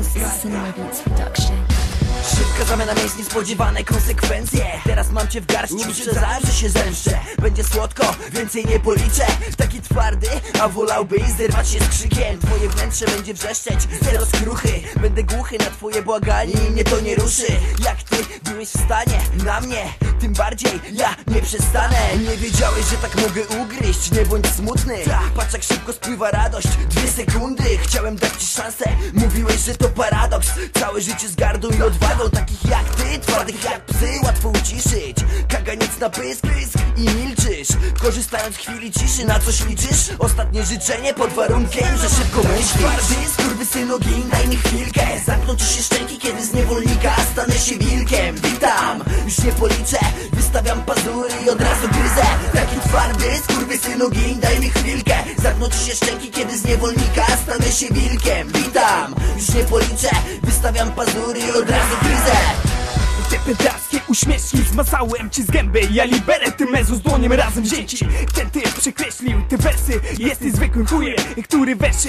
Beats Production. Szybka zamiana miejsc, niespodziewane konsekwencje. Teraz mam cię w garści, nie przezałem, że się zemszczę. Będzie słodko, więcej nie policzę. Taki twardy, a wolałbyś zerwać się z krzykiem. Twoje wnętrze będzie wrzeszczeć, zero skruchy. Będę głuchy na twoje błaganie i mnie to nie ruszy. Jak ty byłeś w stanie na mnie Tym bardziej ja nie przestanę. Nie wiedziałeś, że tak mogę ugryźć, nie bądź smutny. Patrz jak szybko spływa radość, dwie sekundy Chciałem dać ci szansę, mówiłeś, że to paradoks. Całe życie z gardą i odwagą. Takich jak ty, twardych jak psy. Łatwo uciszyć, kaganiec na pysk, pysk I milczysz, korzystając z chwili ciszy Na coś liczysz? Ostatnie życzenie pod warunkiem, że szybko myślisz. Twardy, skurwysynu, gin, daj mi chwilkę. Zamkną ci się szczęki, kiedy z niewolnika Stanę się wilkiem, witam Już nie policzę, wystawiam pazury i od razu gryzę. Taki twardy, skurwysynu, gin, daj mi chwilkę. Ci się szczęki, kiedy z niewolnika Stanę się wilkiem, witam Już nie policzę, wystawiam pazury i od razu gryzę. Te pedalskie uśmieszki zmazałem ci z gęby. Ja liberę tym mezu z dłoniem razem wzięci. Ten typ przekreślił te wersy. Jesteś zwykłym chujem, który weszy